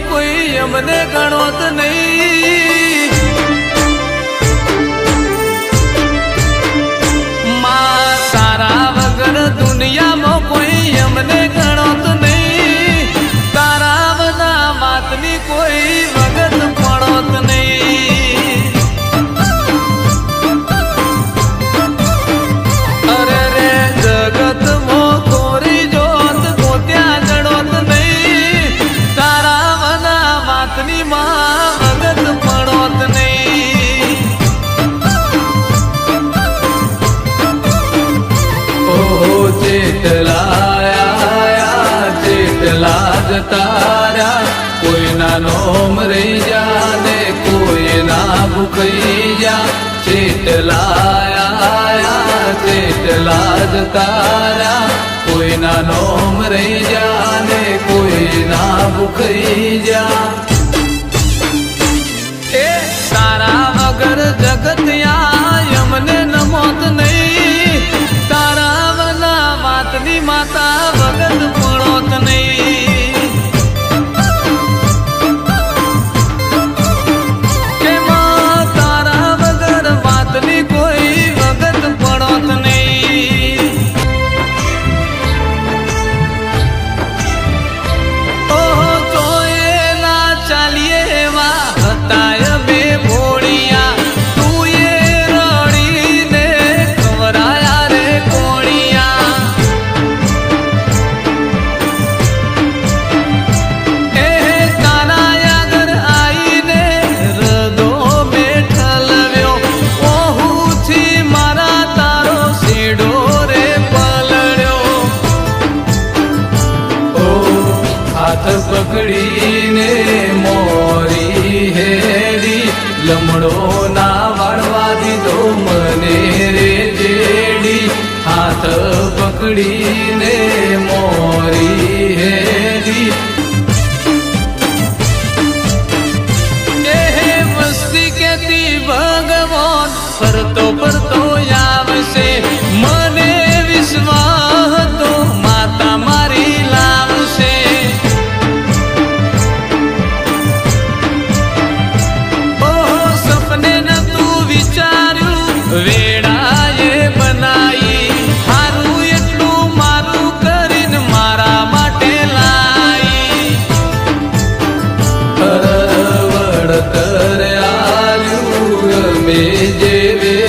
કોઈ અમને ગણોત નહીં. ચેટલાયા ચેટલા જતાર્યા કોઈના નોમ રહી જા ને કોઈના ભૂખી જા ચેટલાયા ચેટલા તારા કોઈના નોમ રહી જા ને કોઈના ભૂખી જા એ તારા વગર જગતિયા mata હાથ પકડીને મોરી હેડી લમડો ના વાળવા દીધો મને રે જેડી. હાથ પકડીને મોરી હેડી એ મસ્તી કેતી ભગવાન, ફરતો Ведь